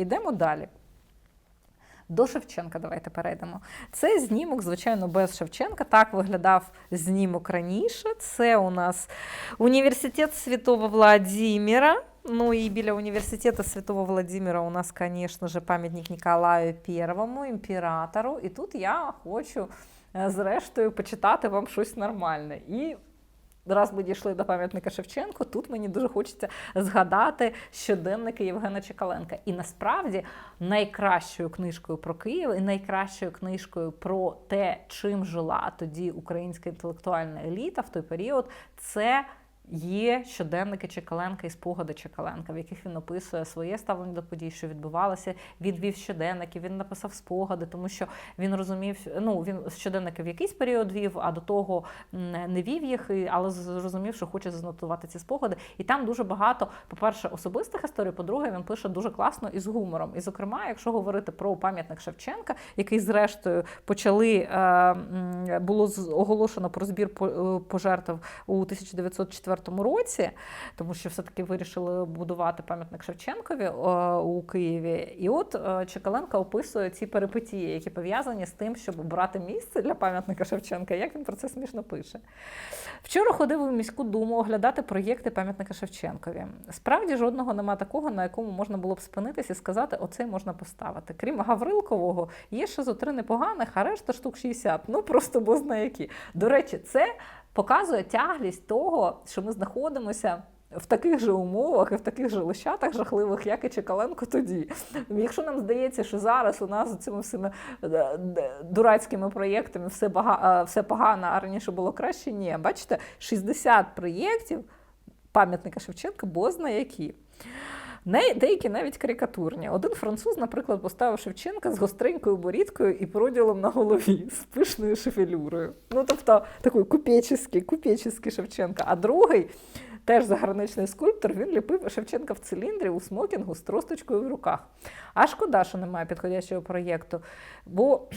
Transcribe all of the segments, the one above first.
Ідемо далі. До Шевченка давайте перейдемо. Це знімок, звичайно, без Шевченка. Так виглядав знімок раніше. Це у нас університет Святого Владимира. Ну і біля університету Святого Владимира у нас, звісно ж, пам'ятник Ніколаю Первому, імператору. І тут я хочу, е, зрештою, почитати вам щось нормальне. І раз ми дійшли до пам'ятника Шевченку, тут мені дуже хочеться згадати щоденники Євгена Чекаленка. І насправді найкращою книжкою про Київ і найкращою книжкою про те, чим жила тоді українська інтелектуальна еліта в той період, це. Є щоденники Чекаленка і спогади Чекаленка, в яких він описує своє ставлення до подій, що відбувалося. Він вів щоденники, він написав спогади, тому що він розумів, ну він щоденники в якийсь період вів, а до того не вів їх, але зрозумів, що хоче занотувати ці спогади. І там дуже багато, по-перше, особистих історій, по-друге, він пише дуже класно і з гумором. І, зокрема, якщо говорити про пам'ятник Шевченка, який зрештою почали е, було оголошено про збір е, пожертв у 1904 році, тому що все-таки вирішили будувати пам'ятник Шевченкові е, у Києві. І от е, Чекаленко описує ці перипетії, які пов'язані з тим, щоб обрати місце для пам'ятника Шевченка. Як він про це смішно пише. Вчора ходив у міську думу оглядати проєкти пам'ятника Шевченкові. Справді жодного нема такого, на якому можна було б спинитися і сказати, оцей можна поставити. Крім Гаврилкового, є ще зо три непоганих, а решта штук 60. Ну просто бо знає які. До речі, це показує тяглість того, що ми знаходимося. В таких же умовах і в таких же лищатах жахливих, як і Чекаленко тоді. Якщо нам здається, що зараз у нас з цими всіми е, дурацькими проєктами все, бага, е, все погано, а раніше було краще, ні. Бачите, 60 проєктів пам'ятника Шевченка, бозна які. Деякі навіть карикатурні. Один француз, наприклад, поставив Шевченка з гостренькою борідкою і проділом на голові, з пишною шевелюрою. Ну, тобто, такий купеческий, купеческий Шевченка. А другий, теж заграничний скульптор, він ліпив Шевченка в циліндрі у смокінгу з тросточкою в руках. А шкода, що немає підходящого проєкту. Бо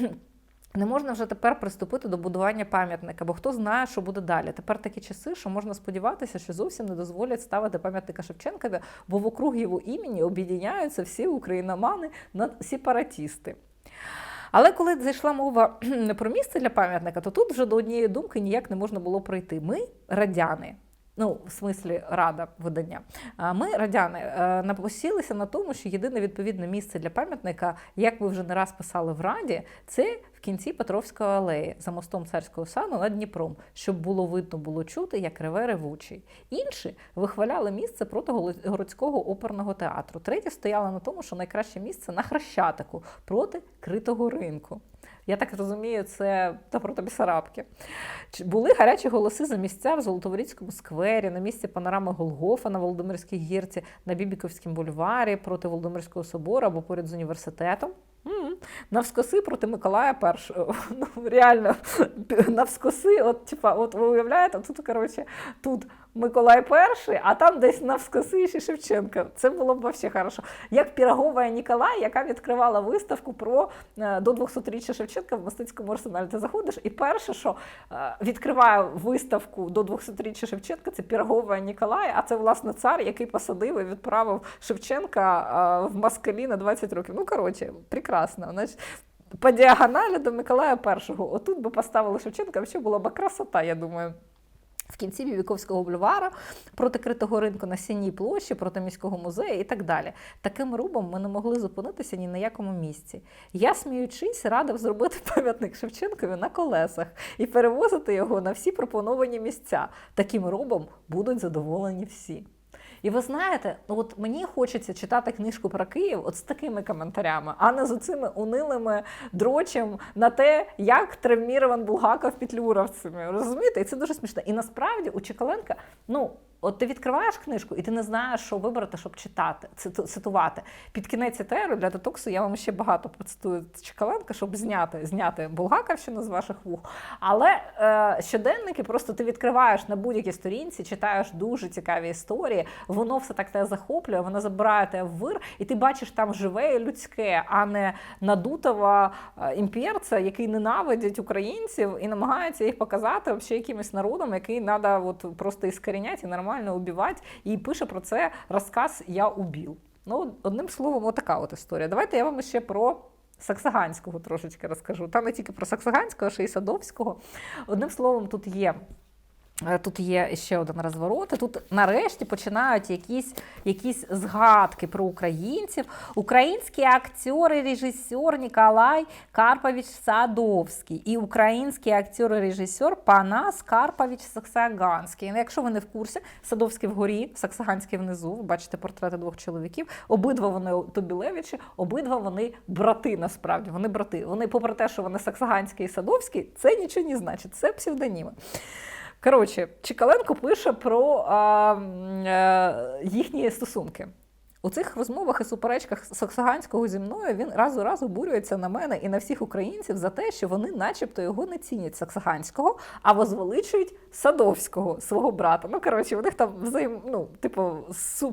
не можна вже тепер приступити до будування пам'ятника, бо хто знає, що буде далі. Тепер такі часи, що можна сподіватися, що зовсім не дозволять ставити пам'ятника Шевченкові, бо вокруг його імені об'єднаються всі україномани на сепаратісти. Але коли зайшла мова не про місце для пам'ятника, то тут вже до однієї думки ніяк не можна було пройти. Ми радяни. Ну, в смислі рада видання. Ми, радяни, е, напосілися на тому, що єдине відповідне місце для пам'ятника, як ви вже не раз писали в раді, це в кінці Петровської алеї за мостом царського саду над Дніпром, щоб було видно, було чути, як реве ревучий. Інші вихваляли місце проти городського оперного театру. Треті стояли на тому, що найкраще місце на Хрещатику проти критого ринку. Я так розумію, це та проти Бісарабки. Були гарячі голоси за місця в Золотоворіцькому сквері, на місці панорами Голгофа на Володимирській гірці, на Бібіковському бульварі проти Володимирського собору або поряд з університетом. Навскоси проти Миколая І. Ну, реально, навскоси, от, типа, от ви уявляєте, тут, коротше, тут Миколай І, а там десь навскоси ще Шевченка. Це було б взагалі хорошо. Як Пірогова Ніколай, яка відкривала виставку про е, до 200-річчя Шевченка в мистецькому арсеналі. Ти заходиш, і перше, що е, відкриває виставку до 200-річчя Шевченка, це Пірогова Ніколай, а це власне цар, який посадив і відправив Шевченка е, в Москалі на 20 років. Ну, коротше, прекрасно. Значить, по діагоналі до Миколая І. Отут би поставили Шевченка, взагалі була б красота, я думаю. В кінці Бібіковського бульвара, проти критого ринку на сіній площі, проти міського музею і так далі. Таким рубом ми не могли зупинитися ні на якому місці. Я, сміючись, радив зробити пам'ятник Шевченкові на колесах і перевозити його на всі пропоновані місця. Таким рубом будуть задоволені всі. І ви знаєте, ну от мені хочеться читати книжку про Київ от з такими коментарями, а не з оцими унилими дрочем на те, як травмірован Булгаков петлюровцями. Розумієте? І це дуже смішно. І насправді у Чекаленка, ну. От ти відкриваєш книжку, і ти не знаєш, що вибрати, щоб читати, циту- цитувати. Під кінець етеру для детоксу я вам ще багато процитую Чекаленка, щоб зняти, зняти Булгаковщину з ваших вух. Але е, щоденники просто ти відкриваєш на будь-якій сторінці, читаєш дуже цікаві історії, воно все так тебе захоплює, воно забирає тебе в вир, і ти бачиш там живе і людське, а не надутого е, імперця, який ненавидить українців і намагається їх показати якимось народом, який треба просто іскоріняти і нормально убивати. І пише про це розказ Я убив. Ну, одним словом, отака от історія. Давайте я вам ще про. Саксаганського трошечки розкажу. Та не тільки про Саксаганського, а ще й Садовського. Одним словом, тут є тут є ще один розворот. і Тут нарешті починають якісь якісь згадки про українців. Український актер і режисер Ніколай Карпович Садовський і український актер і режисер Панас Карпович Саксаганський. Ну, Якщо ви не в курсі, Садовський вгорі, Саксаганський внизу, ви бачите портрети двох чоловіків. Обидва вони Тобілевичі, обидва вони брати. Насправді вони брати. Вони, попри те, що вони Саксаганський і Садовський, це нічого не значить. Це псевдоніми. Коротше, Чикаленко пише про а, а, е, їхні стосунки. У цих розмовах і суперечках Саксаганського зі мною він раз у раз обурюється на мене і на всіх українців за те, що вони, начебто, його не цінять Саксаганського, а возвеличують Садовського, свого брата. Ну, коротше, у них там взаєм, ну, типу,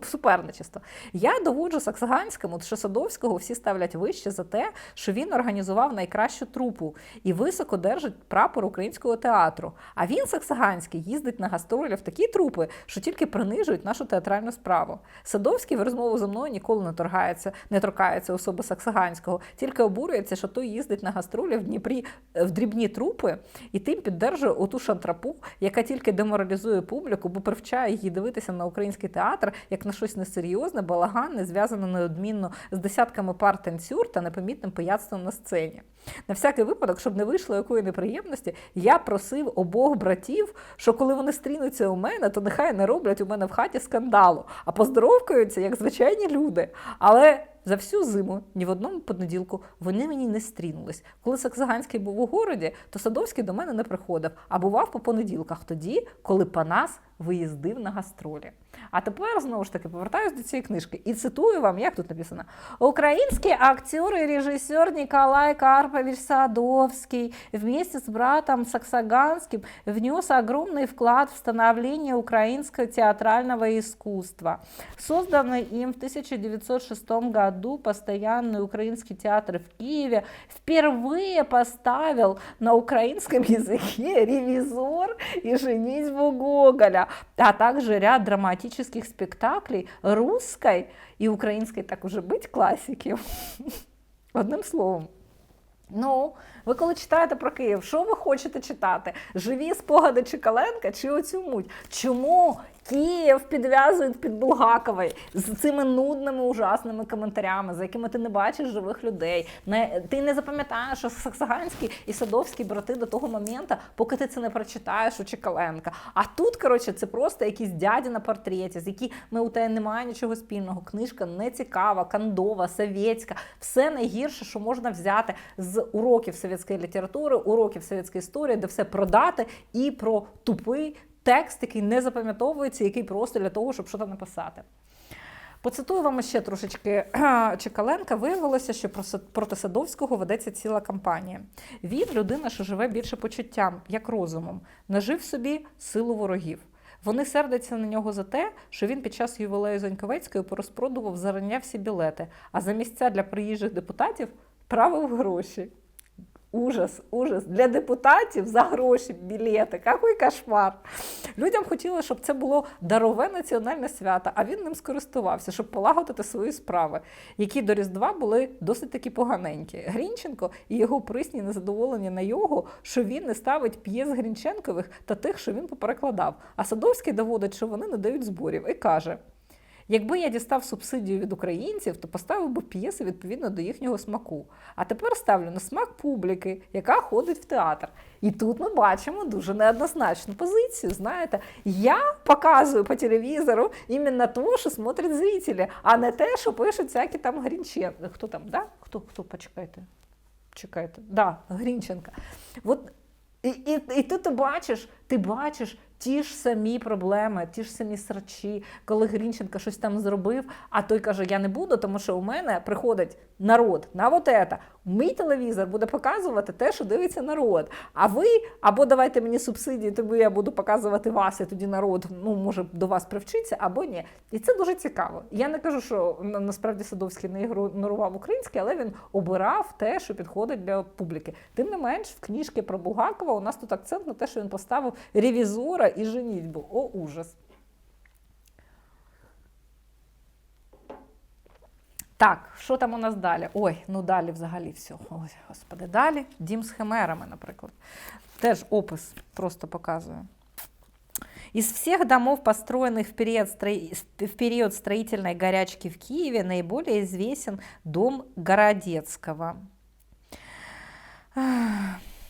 суперничество. Я доводжу Саксаганському, що Садовського всі ставлять вище за те, що він організував найкращу трупу і високо держить прапор українського театру. А він, Саксаганський, їздить на гастролі в такі трупи, що тільки принижують нашу театральну справу. Садовський в розмову зі мною ніколи не торгається, не торкається особи Саксаганського, тільки обурюється, що той їздить на гастролі в Дніпрі в дрібні трупи і тим піддержує оту шантрапу, яка тільки деморалізує публіку, бо привчає її дивитися на український театр як на щось несерйозне, балаганне, зв'язане неодмінно з десятками пар танцюр та непомітним пияцтвом на сцені. На всякий випадок, щоб не вийшло якої неприємності, я просив обох братів, що коли вони стрінуться у мене, то нехай не роблять у мене в хаті скандалу, а поздоровкаються як звичайні люди. Але за всю зиму ні в одному понеділку вони мені не стрінулись. Коли Саксаганський був у городі, то Садовський до мене не приходив, а бував по понеділках, тоді, коли Панас виїздив на гастролі. А тепер знову ж таки повертаюся до цієї книжки і цитую вам, як тут написано: Український актер і режисер Николай Карпович Садовский вместе с братом Саксаганским внес огромный вклад в становление украинского театрального искусства. Созданный им в 1906 году постоянный украинский театр в Киеве впервые поставил на украинском языке «Ревизор» и «Женитьбу Гоголя», а также ряд драматических спектаклей русской и украинской, так уже быть, классики. Одним словом. Ну, ви коли читаєте про Київ, що ви хочете читати? Живі спогади Чекаленка чи оцю муть? Чому Київ підв'язують під Булгакової з цими нудними ужасними коментарями, за якими ти не бачиш живих людей. Не, Ти не запам'ятаєш, що Саксаганський і Садовський брати до того моменту, поки ти це не прочитаєш у Чекаленка. А тут, коротше, це просто якісь дяді на портреті, з які ми у тебе немає нічого спільного. Книжка не цікава, кандова, совєтська. Все найгірше, що можна взяти з уроків совєтської літератури, уроків совєтської історії, де все продати і про тупий текст, який не запам'ятовується, який просто для того, щоб щось написати. Поцитую вам ще трошечки Чекаленка. Виявилося, що проти Садовського ведеться ціла кампанія. Він людина, що живе більше почуттям, як розумом, нажив собі силу ворогів. Вони сердяться на нього за те, що він під час ювілею Заньковецької порозпродував зарання всі білети, а за місця для приїжджих депутатів правив гроші. Ужас, ужас. Для депутатів за гроші білети. Який кошмар. Людям хотілося, щоб це було дарове національне свято, а він ним скористувався, щоб полагодити свої справи, які до Різдва були досить таки поганенькі. Грінченко і його присні незадоволені на його, що він не ставить п'єс Грінченкових та тих, що він поперекладав. А Садовський доводить, що вони не дають зборів, і каже. Якби я дістав субсидію від українців, то поставив би п'єси відповідно до їхнього смаку. А тепер ставлю на смак публіки, яка ходить в театр. І тут ми бачимо дуже неоднозначну позицію. Знаєте, я показую по телевізору іменно те, що смотрять зрителі, а не те, що пишуть всякі там Грінченко. Хто там, да? Хто, хто, почекайте? Чекайте, да, Грінченка. От і, і, і тут ти бачиш, ти бачиш, Ті ж самі проблеми, ті ж самі срачі, коли Грінченко щось там зробив, а той каже, я не буду, тому що у мене приходить народ на вот это. Мій телевізор буде показувати те, що дивиться народ. А ви або давайте мені субсидії, тобі я буду показувати вас, і тоді народ ну, може до вас привчитися, або ні. І це дуже цікаво. Я не кажу, що насправді Садовський не ігнорував українське, але він обирав те, що підходить для публіки. Тим не менш, в книжці про Бугакова у нас тут акцент на те, що він поставив ревізора и женитьбу. О, ужас! Так, що там у нас далі? Ой, ну далі взагалі все. Ой, господи, далі. Дім з химерами, наприклад. Теж опис просто показую. Из всех домов, построенных в период, строи- в период строительной горячки в Киеве, наиболее известен дом Городецкого.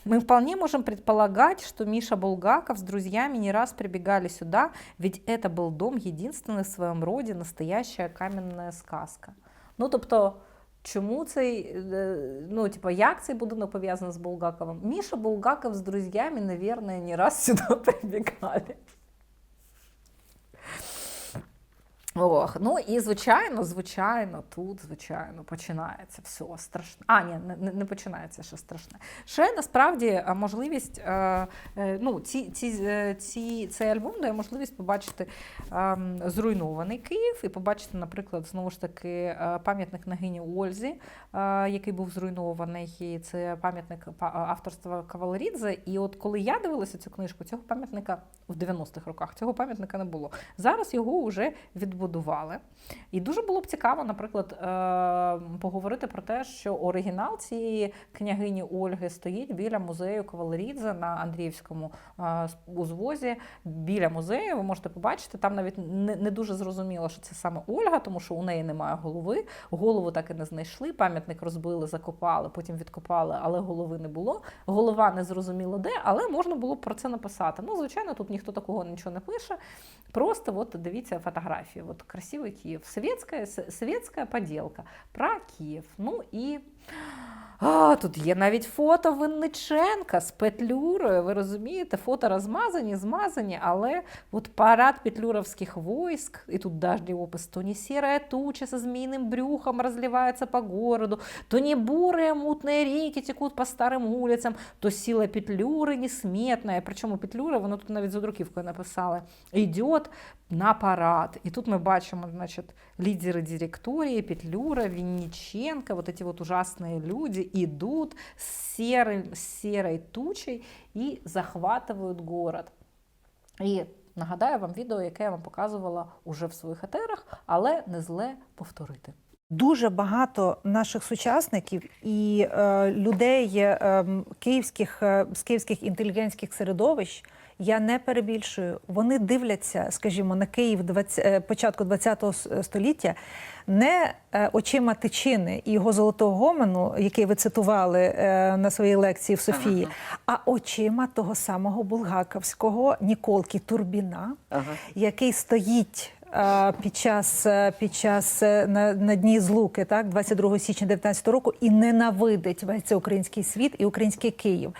Ах, Мы вполне можем предполагать, что Миша Булгаков с друзьями не раз прибегали сюда, ведь это был дом единственный в своем роде, настоящая каменная сказка. Ну, тобто, чому цей, е, ну, типу, як цей будинок пов'язаний з Булгаковим? Міша Булгаков з друзьями, наверное, не раз сюди прибігали. Ох, ну і звичайно, звичайно, тут, звичайно, починається все страшне. А, ні, не- не, починається ще страшне. Ще насправді е, можливість, е, е, ну, ці, ці, е, ці, цей альбом дає можливість побачити ем, зруйнований Київ і побачити, наприклад, знову ж таки, е, пам'ятник Нагині Ользі, е, який був зруйнований. І це пам'ятник авторства Кавалерідзе. І от коли я дивилася цю книжку, цього пам'ятника в 90-х роках цього пам'ятника не було. Зараз його вже відбудували. І дуже було б цікаво, наприклад, е, поговорити про те, що оригінал цієї княгині Ольги стоїть біля музею Кавалерідзе на Андріївському е, узвозі. Біля музею ви можете побачити. Там навіть не, дуже зрозуміло, що це саме Ольга, тому що у неї немає голови. Голову так і не знайшли. Пам'ятник розбили, закопали, потім відкопали, але голови не було. Голова не зрозуміло де, але можна було б про це написати. Ну, звичайно, тут ніхто такого нічого не пише. Просто вот дивіться фотографії. От красивий Київ. Советська, советська поділка про Київ. Ну і. А, тут є навіть фото Винниченка з Петлюрою. Ви розумієте, фото розмазані, змазані, але от парад петлюровських войск, і тут даждий опис, то не серая туча со змеиным брюхом разливается по городу, то не бурые мутные реки текут по старым улицам, то сила Петлюри несметная. Причому Петлюра, воно тут навіть за друківкою написали, йде на парад. І тут ми бачимо, значить, лидеры директории, Петлюра, Винниченко, вот эти вот ужасные люди Идут с, серым, с серой тучей и захватывают город. І нагадаю вам відео, яке я вам показувала уже в своїх етерах, але не зле повторити. Дуже багато наших сучасників і е, людей е, київських е, з київських інтелігентських середовищ. Я не перебільшую. Вони дивляться, скажімо, на Київ 20, е, початку ХХ століття не е, очима Тичини і його золотого гомену, який ви цитували е, на своїй лекції в Софії, а очима того самого булгаковського Ніколки Турбіна, Ага. який стоїть е, під час, е, під час е, на, на дні злуки, так, 22 січня 19 року, і ненавидить весь цей український світ і український Київ.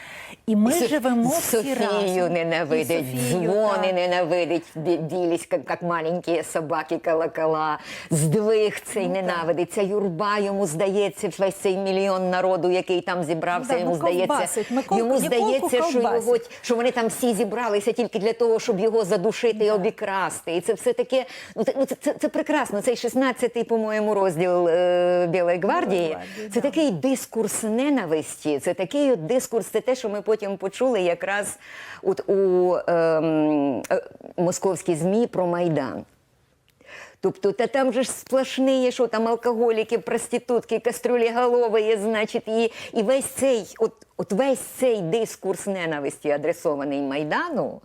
І ми Со- живемо всі Софію разом. ненавидить, І Софію, дзвони так. ненавидить, бі- білість, як, як маленькі собаки колокола, здвиг цей Ну, ненавидить. Ця юрба йому здається, весь цей мільйон народу, який там зібрався, Ну, йому ну, здається, ковбасить. Йому здається, що його що вони там всі зібралися тільки для того, щоб його задушити і обікрасти. І це все таке. Ну це, ну, це, це, це прекрасно. Цей 16-й, по-моєму, розділ е, Білої гвардії. гвардії, Це да. такий дискурс ненависті. Це такий от дискурс, це те, що ми потім почули якраз от у е, е, московській ЗМІ про Майдан. Тобто, та там же ж сплошні, є, що там алкоголіки, проститутки, кастрюлі голови, значить, і, і весь цей, от, от весь цей дискурс ненависті, адресований Майдану,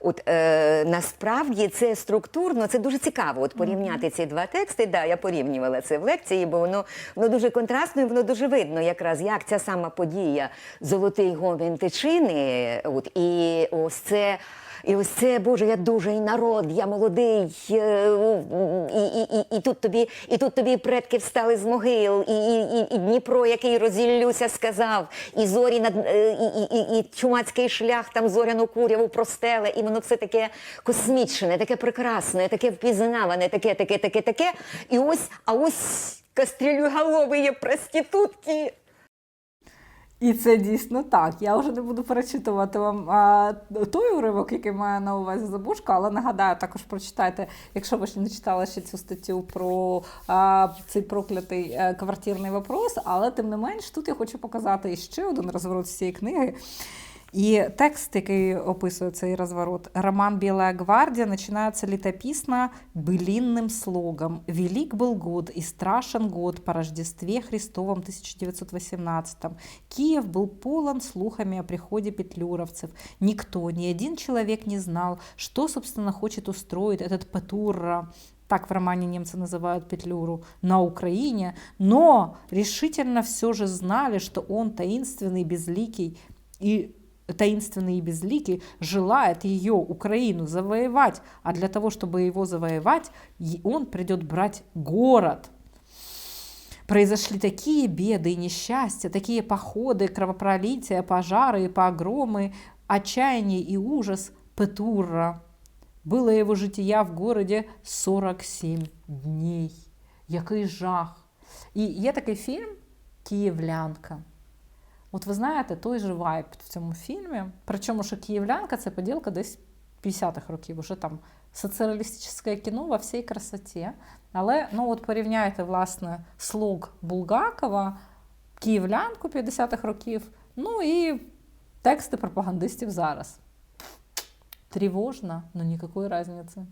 от е, насправді це структурно, це дуже цікаво. От порівняти ці два тексти. Да, я порівнювала це в лекції, бо воно, воно дуже контрастно і воно дуже видно, якраз як ця сама подія Золотий гомін Тичини, от і ось це. І ось це, Боже, я дуже народ, я молодий, е, і, і, і, і, тут тобі, і тут тобі предки встали з могил, і, і, і, Дніпро, який розіллюся, сказав, і зорі над е, і, і, і, чумацький шлях, там зоряну куряву простеле, і воно все таке космічне, таке прекрасне, таке впізнаване, таке, таке, таке, таке. І ось, а ось кастрюлюголові є проститутки. І це дійсно так. Я вже не буду перечитувати вам а, той уривок, який має на увазі забушка, але нагадаю, також прочитайте, якщо ви ще не читали ще цю статтю про а, цей проклятий е, квартирний вопрос. Але тим не менш, тут я хочу показати ще один розворот з цієї книги. І текст, який описує цей розворот, роман «Белая гвардия» начинается летописно былинным слогом. «Велик был год и страшен год по Рождестве Христовом 1918 Киев был полон слухами о приходе петлюровцев. Никто, ни один человек не знал, что, собственно, хочет устроить этот Петурра, так в романе немцы называют Петлюру, на Украине, но решительно все же знали, что он таинственный, безликий и таинственный и безликий желает ее, Украину, завоевать, а для того, чтобы его завоевать, и он придет брать город. Произошли такие беды и несчастья, такие походы, кровопролития, пожары и погромы, отчаяние и ужас Петурра. Было его життя в городі 47 днів. Який жах. І є такий фільм Київлянка. От ви знаєте, той же вайб в цьому фільмі. Причому, що Київлянка це поділка десь 50-х років, уже там соціалістичне кіно во всій красоті. Але ну от порівняйте, власне, слог Булгакова, Київлянку 50-х років, ну і тексти пропагандистів зараз. Тревожно, но никакой разницы.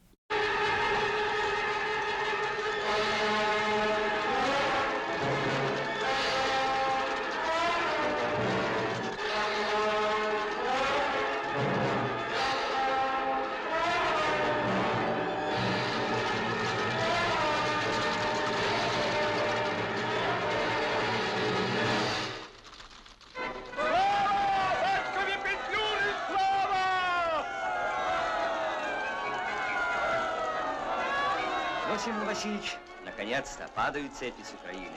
Васильевич, наконец-то падают цепи с Украины.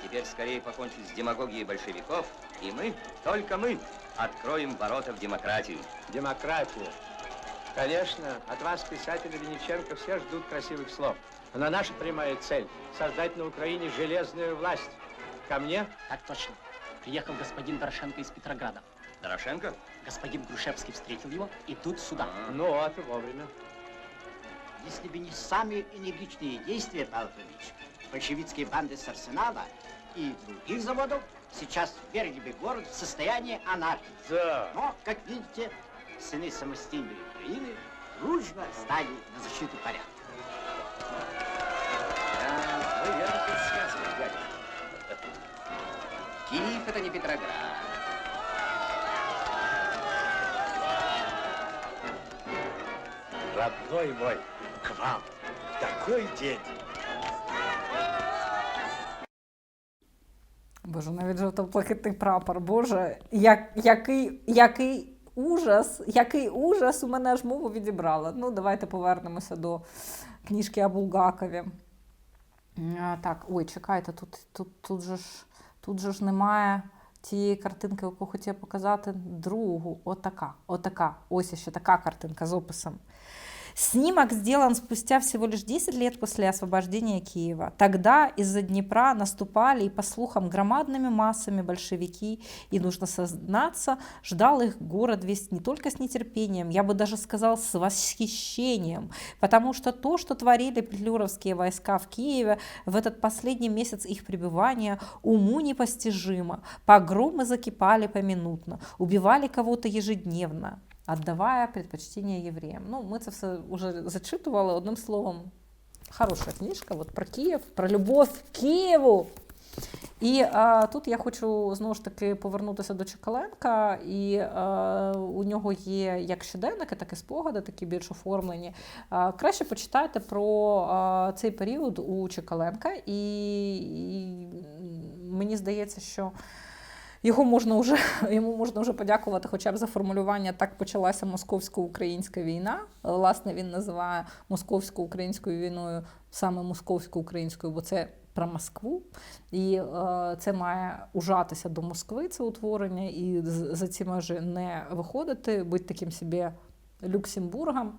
Теперь скорее покончить с демагогией большевиков, и мы, только мы, откроем ворота в демократию. Демократия. Конечно, от вас, писателя Вениченко, все ждут красивых слов. Но наша прямая цель – создать на Украине железную власть. Ко мне Так точно. Приехал господин Дорошенко из Петрограда. Дорошенко? Господин Грушевский встретил его и тут сюда. Ну вот и вовремя. Если бы не самые энергичные действия, Павел Ильич, большевистские банды с Арсенала и других заводов сейчас ввергли бы город в состояние анархии. Да. Но, как видите, сыны самостийной Украины дружно стали на защиту порядка. Да, вы верно предсказывали, дядя. Киев это не Петроград. Родной мой, вам. Такой день. Боже, навіть жовто-блакитний прапор. Боже, як, який, який ужас, який ужас у мене аж мову відібрала. Ну, давайте повернемося до книжки о Булгакові. Так, ой, чекайте, тут, тут, тут, же ж, тут же ж немає тієї картинки, яку хотів показати другу. Отака, отака. Ось ще така картинка з описом. Снимок сделан спустя всего лишь 10 лет после освобождения Киева. Тогда из-за Днепра наступали и, по слухам, громадными массами большевики, и, нужно сознаться, ждал их город весь не только с нетерпением, я бы даже сказал, с восхищением, потому что то, что творили петлюровские войска в Киеве в этот последний месяц их пребывания, уму непостижимо. Погромы закипали поминутно, убивали кого-то ежедневно, отдавая предпочтение євреям. Ну, ми це все вже зачитували одним словом. Хороша книжка от про Київ, про любов к Києву. І а, тут я хочу знову ж таки повернутися до Чекаленка, і а, у нього є як щоденники, так і спогади, такі більш оформлені. А, краще почитайте про а, цей період у Чекаленка, і, і мені здається, що. Його можна вже йому можна вже подякувати, хоча б за формулювання так почалася московсько-українська війна. Власне, він називає московсько-українською війною саме московсько-українською, бо це про Москву. І е, це має ужатися до Москви, це утворення, і за ці межі не виходити, бути таким собі Люксембургом.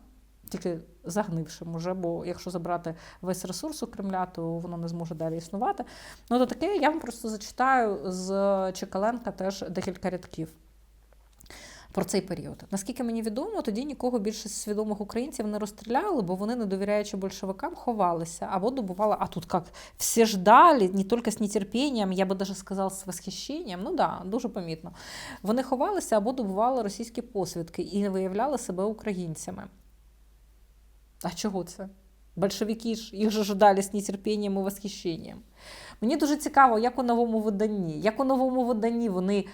Тільки загнившим уже, бо якщо забрати весь ресурс у Кремля, то воно не зможе далі існувати. Ну, то таке я вам просто зачитаю з Чекаленка теж декілька рядків. Про цей період. Наскільки мені відомо, тоді нікого більше свідомих українців не розстріляли, бо вони, не довіряючи большевикам, ховалися або добували. А тут як всі ждали, не тільки з нетерпінням, я би даже сказала, з восхищенням. Ну да, дуже помітно. Вони ховалися або добували російські посвідки і не виявляли себе українцями. А чого це? Большевики ж їх же ждали з нетерпінням і восхищенням. Мені дуже цікаво, як у новому виданні, як у новому виданні вони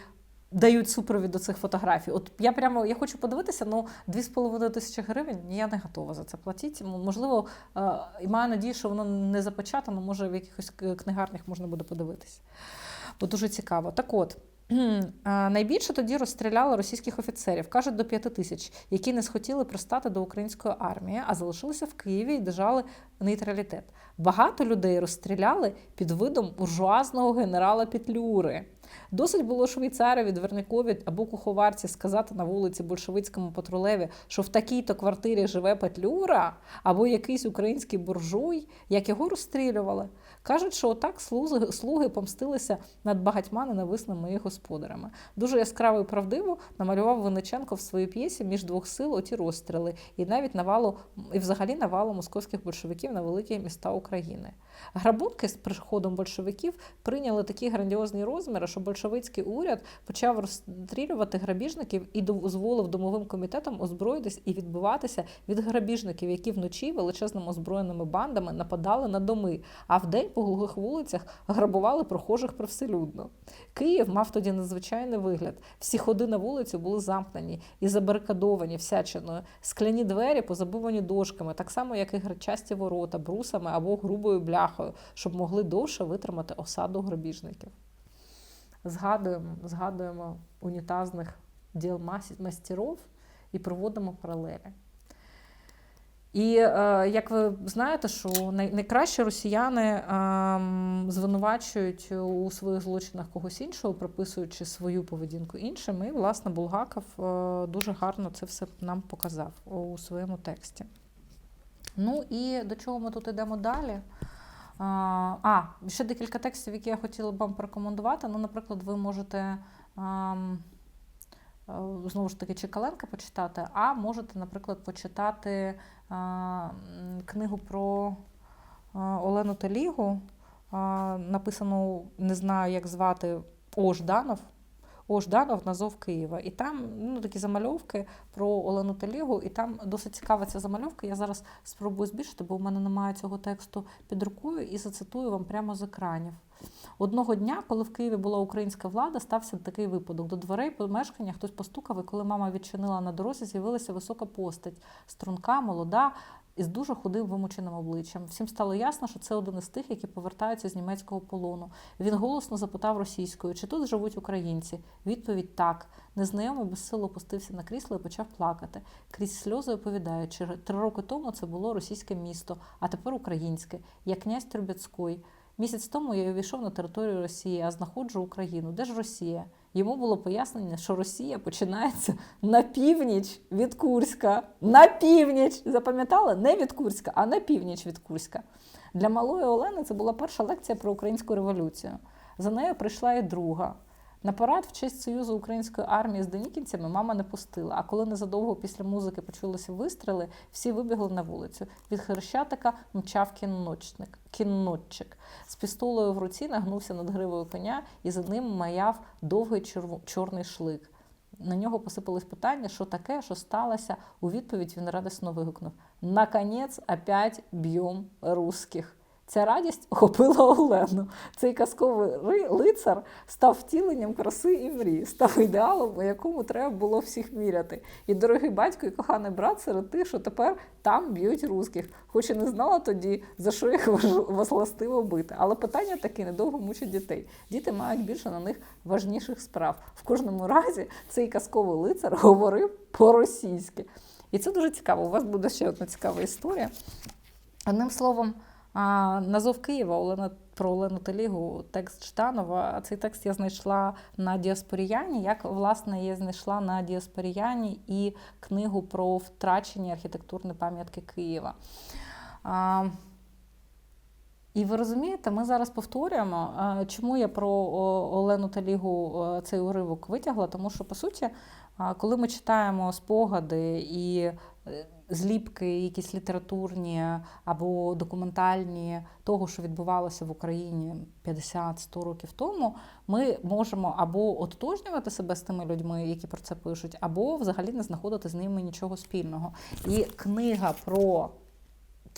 дають супровід до цих фотографій. От я прямо я хочу подивитися, ну 2,5 тисячі гривень я не готова за це платити. Можливо, е, і маю надію, що воно не запечатано, може в якихось книгарнях можна буде подивитися. Бо дуже цікаво. Так от. Найбільше тоді розстріляли російських офіцерів, кажуть, до п'яти тисяч, які не схотіли пристати до української армії, а залишилися в Києві і держали нейтралітет. Багато людей розстріляли під видом буржуазного генерала Петлюри. Досить було швейцарові, дверникові або куховарці сказати на вулиці большевицькому патрулеві, що в такій-то квартирі живе Петлюра або якийсь український буржуй, як його розстрілювали. Кажуть, що отак слуги, слуги помстилися над багатьма ненависними їх господарями. Дуже яскраво і правдиво намалював Винниченко в своїй п'єсі між двох сил оті розстріли, і навіть навалу, і взагалі навалу московських большевиків на великі міста України. Грабунки з приходом большевиків прийняли такі грандіозні розміри, що большевицький уряд почав розстрілювати грабіжників і дозволив домовим комітетам озброїтись і відбиватися від грабіжників, які вночі величезними озброєними бандами нападали на доми, а вдень по глухих вулицях грабували прохожих привселюдно. Київ мав тоді надзвичайний вигляд. Всі ходи на вулицю були замкнені і забарикадовані всячиною. Скляні двері позабувані дошками, так само, як і гречасті ворота, брусами або грубою бляхою, щоб могли довше витримати осаду грабіжників. Згадуємо, згадуємо унітазних діл мас- мастерів і проводимо паралелі. І е, як ви знаєте, що най, найкраще росіяни ем, звинувачують у своїх злочинах когось іншого, приписуючи свою поведінку іншим. І, власне, Булгаков е, дуже гарно це все нам показав у своєму тексті. Ну і до чого ми тут йдемо далі? А, ще декілька текстів, які я хотіла б вам порекомендувати. Ну, наприклад, ви можете. ем, е, Знову ж таки, Чекаленка почитати, а можете, наприклад, почитати е, книгу про е, Олену Телігу, написану, не знаю, як звати О. Жданов. Жданов Назов Києва. І там ну, такі замальовки про Олену Телігу, і там досить цікава ця замальовка. Я зараз спробую збільшити, бо у мене немає цього тексту під рукою, і зацитую вам прямо з екранів. Одного дня, коли в Києві була українська влада, стався такий випадок. До дверей помешкання хтось постукав, і коли мама відчинила на дорозі, з'явилася висока постать, струнка, молода, із дуже худим вимученим обличчям. Всім стало ясно, що це один із тих, які повертаються з німецького полону. Він голосно запитав російською, чи тут живуть українці. Відповідь так. Незнайомий безсило опустився на крісло і почав плакати. Крізь сльози оповідає, що три роки тому це було російське місто, а тепер українське. Я князь Трубецький. Місяць тому я увійшов на територію Росії, а знаходжу Україну. Де ж Росія? Йому було пояснення, що Росія починається на північ від Курська. На північ! Запам'ятали? Не від Курська, а на північ від Курська. Для малої Олени це була перша лекція про українську революцію. За нею прийшла і друга. На парад в честь Союзу української армії з денікінцями мама не пустила. А коли незадовго після музики почулися вистріли, всі вибігли на вулицю. Від хрещатика мчав кінночник, кіннотчик. З пістолою в руці нагнувся над гривою коня, і за ним маяв довгий чорв- чорний шлик. На нього посипались питання, що таке, що сталося. У відповідь він радісно вигукнув: Наконець, опять б'єм русських. Ця радість охопила Олену. Цей казковий лицар став втіленням краси і мрії, став ідеалом, у якому треба було всіх міряти. І дорогий батько і коханий брат серед тих, що тепер там б'ють русських, хоч і не знала тоді, за що їх властиво бити. Але питання таке недовго мучить дітей. Діти мають більше на них важніших справ. В кожному разі цей казковий лицар говорив по-російськи. І це дуже цікаво. У вас буде ще одна цікава історія. Одним словом, а, Назов Києва Олена про Олену Телігу, текст Жданова. А Цей текст я знайшла на Діаспоріяні, як власне я знайшла на Діаспоріяні і книгу про втрачені архітектурні пам'ятки Києва. А, І ви розумієте, ми зараз повторюємо, чому я про Олену Талігу цей уривок витягла, тому що по суті, коли ми читаємо спогади і е, зліпки, якісь літературні або документальні того, що відбувалося в Україні 50-100 років тому, ми можемо або ототожнювати себе з тими людьми, які про це пишуть, або взагалі не знаходити з ними нічого спільного. І книга про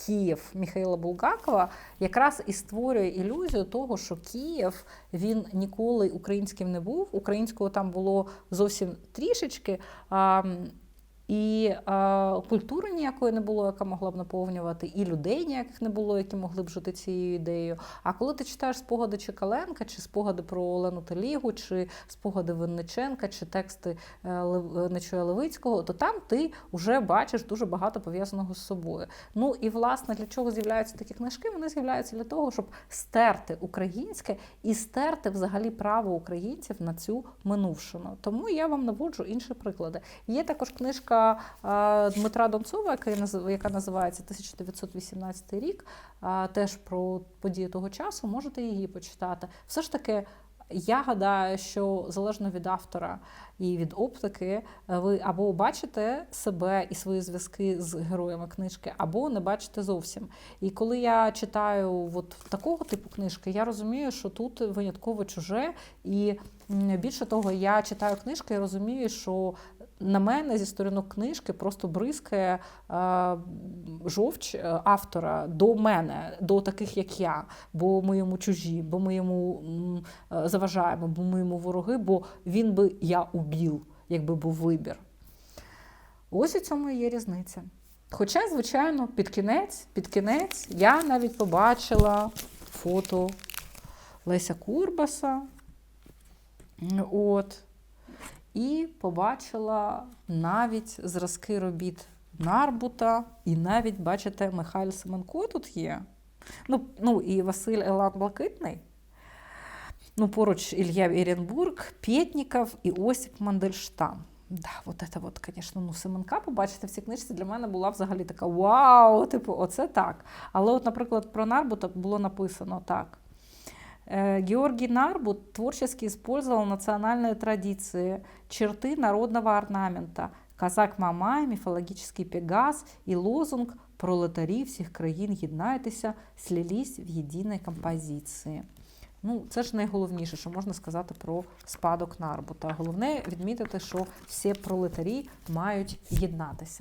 Київ Михайла Булгакова якраз і створює ілюзію того, що Київ він ніколи українським не був. Українського там було зовсім трішечки. І а, культури ніякої не було, яка могла б наповнювати, і людей ніяких не було, які могли б жити цією ідеєю. А коли ти читаєш спогади Чекаленка, чи спогади про Олену Телігу, чи спогади Винниченка, чи тексти е, Нечуя Левицького, то там ти вже бачиш дуже багато пов'язаного з собою. Ну і власне для чого з'являються такі книжки? Вони з'являються для того, щоб стерти українське і стерти взагалі право українців на цю минувшину. Тому я вам наводжу інші приклади. Є також книжка е, Дмитра Донцова, яка, називається 1918 рік, теж про події того часу. Можете її почитати. Все ж таки. Я гадаю, що залежно від автора і від оптики, е, ви або бачите себе і свої зв'язки з героями книжки, або не бачите зовсім. І коли я читаю от такого типу книжки, я розумію, що тут винятково чуже. І більше того, я читаю книжки і розумію, що на мене зі сторінок книжки просто бризкає е, жовч е, автора до мене, до таких, як я, бо ми йому чужі, бо ми йому е, заважаємо, бо ми йому вороги, бо він би я убіл, якби був вибір. Ось у цьому є різниця. Хоча, звичайно, під кінець, під кінець я навіть побачила фото Леся Курбаса. От. І побачила навіть зразки робіт Нарбута, і навіть, бачите, Михайло Семенко тут є. Ну, ну і Василь Елан Блакитний. Ну, поруч Ілья Іренбург, Пєтніков і Осіп Мандельштам. Да, от це, от, звісно, ну, Семенка побачити в цій книжці для мене була взагалі така вау, типу, оце так. Але, от, наприклад, про Нарбута було написано так. Э, Георгий Нарбут творчески использовал национальные традиции, черты народного орнамента, казак-мамай, міфологічний пегас і лозунг «Пролетарі всіх країн єднайтеся, слились в єдиній композиції. Ну, це ж найголовніше, що можна сказати про спадок Нарбута. Головне відмітити, що всі пролетарі мають єднатися.